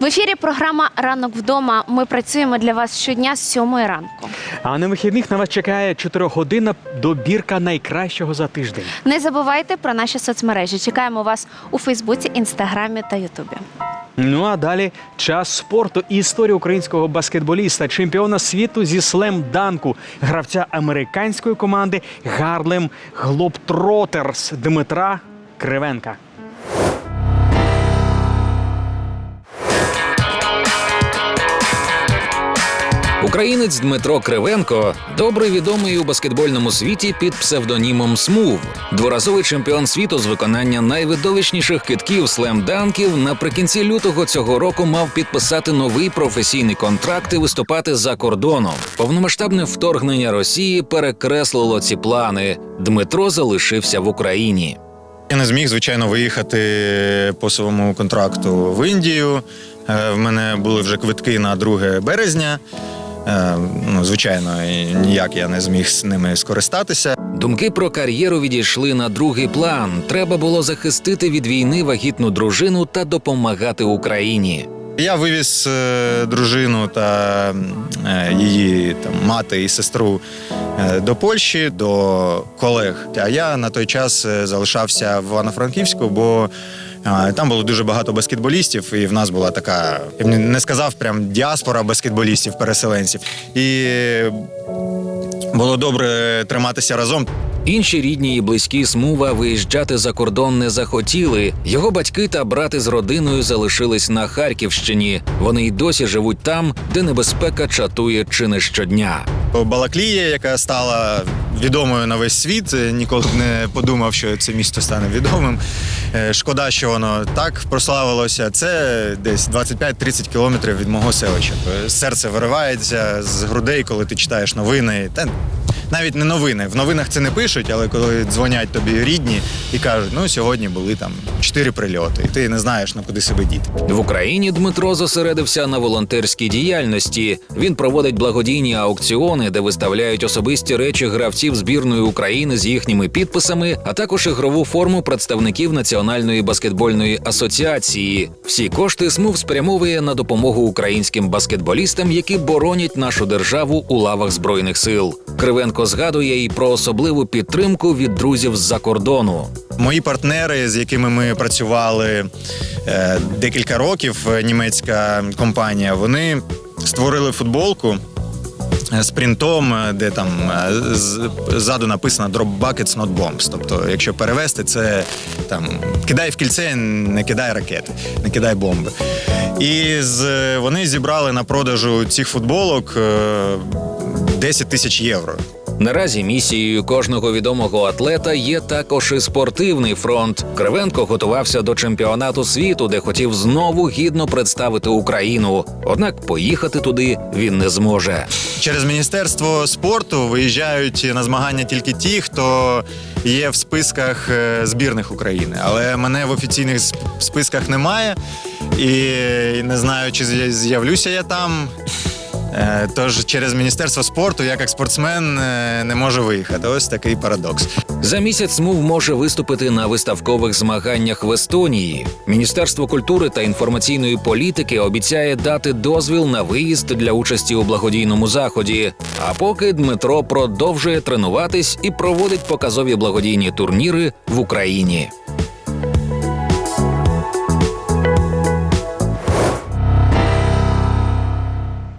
В ефірі програма Ранок вдома. Ми працюємо для вас щодня з 7 ранку. А на вихідних на вас чекає 4-годинна добірка найкращого за тиждень. Не забувайте про наші соцмережі. Чекаємо вас у Фейсбуці, Інстаграмі та Ютубі. Ну а далі час спорту і історія українського баскетболіста, чемпіона світу зі слем-данку, гравця американської команди Гарлем Глобтротерс Дмитра Кривенка. Українець Дмитро Кривенко добре відомий у баскетбольному світі під псевдонімом Смув. Дворазовий чемпіон світу з виконання найвидовищніших китків слем-данків наприкінці лютого цього року мав підписати новий професійний контракт і виступати за кордоном. Повномасштабне вторгнення Росії перекреслило ці плани. Дмитро залишився в Україні. Я не зміг, звичайно, виїхати по своєму контракту в Індію. Е, В мене були вже квитки на 2 березня. Е, Ну, звичайно, ніяк я не зміг з ними скористатися. Думки про кар'єру відійшли на другий план. Треба було захистити від війни вагітну дружину та допомагати Україні. Я вивіз е, дружину та е, її там, мати і сестру до Польщі, до колег. А я на той час залишався в Івано-Франківську, бо там було дуже багато баскетболістів, і в нас була така, я б не сказав, прям діаспора баскетболістів, переселенців. І було добре триматися разом. Інші рідні і близькі Смува виїжджати за кордон не захотіли. Його батьки та брати з родиною залишились на Харківщині. Вони й досі живуть там, де небезпека чатує чи не щодня. Балаклія, яка стала відомою на весь світ, е, ніколи б не подумав, що це місто стане відомим. Е, Шкода, що воно так прославилося. Це десь 25-30 кілометрів від мого селища. Е, Серце виривається з грудей, коли ти читаєш новини. Та навіть не новини. В новинах це не пишуть, але коли дзвонять тобі рідні і кажуть, ну сьогодні були там чотири прильоти, і ти не знаєш на куди себе діти. В Україні Дмитро зосередився на волонтерській діяльності. Він проводить благодійні аукціони, де виставляють особисті речі гравців збірної України з їхніми підписами, а також ігрову форму представників Національної баскетбольної асоціації. Всі кошти СМУВ спрямовує на допомогу українським баскетболістам, які боронять нашу державу у лавах збройних сил. Кривенко згадує і про особливу підтримку від друзів з-за кордону. Мої партнери, з якими ми працювали е, декілька років, е, німецька компанія, вони створили футболку. Е, З принтом, е, де там е, ззаду написано «Drop buckets, not bombs». Тобто, якщо перевести, це там кидай в кільце, не кидай ракети, не кидай бомби. І з, вони зібрали на продажу цих футболок е, 10 тисяч євро. Наразі місією кожного відомого атлета є також і спортивний фронт. Кривенко готувався до чемпіонату світу, де хотів знову гідно представити Україну. Однак поїхати туди він не зможе. Через міністерство спорту виїжджають на змагання тільки ті, хто є в списках е, збірних України. Але мене в офіційних списках немає, і не знаю, чи з'явлюся я там. Е, Тож через міністерство спорту я як спортсмен е, не можу виїхати. Ось такий парадокс. За місяць СМУВ може виступити на виставкових змаганнях в Естонії. Міністерство культури та інформаційної політики обіцяє дати дозвіл на виїзд для участі у благодійному заході. А поки Дмитро продовжує тренуватись і проводить показові благодійні турніри в Україні.